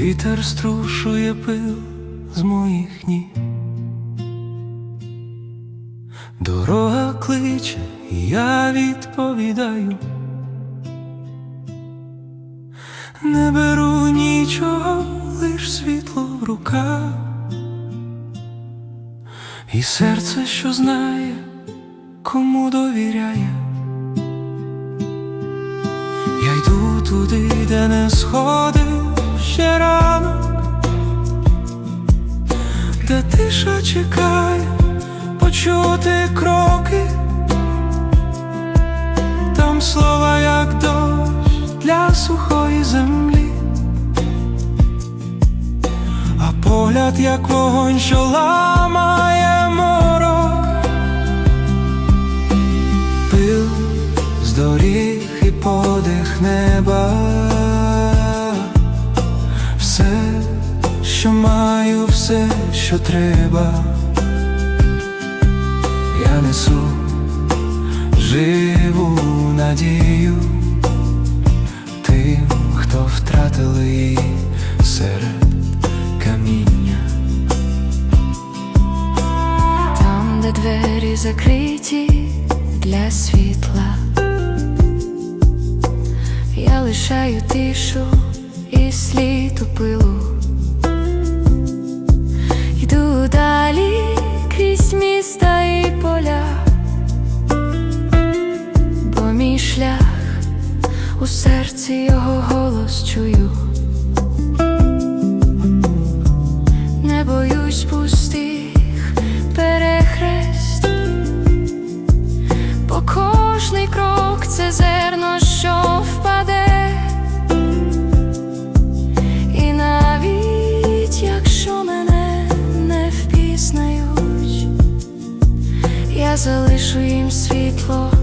Вітер струшує пил з моїх ніг. Дорога кличе, я відповідаю. Не беру нічого, лиш світло в руках. І серце, що знає, кому довіряє. Я йду туди, де не сходив ще ранок, де тиша чекає почути кроки, там слова, як дощ для сухої землі, а погляд, як вогонь, що ламає морок, пил з доріг і подих неба, що треба, я несу живу надію тим, хто втратили її серед каміння. Там, де двері закриті для світла, я лишаю тишу і слід у пилу. Голос чую. Не боюсь пустих перехрест, бо кожний крок це зерно, що впаде, і навіть якщо мене не впізнають, я залишу їм світло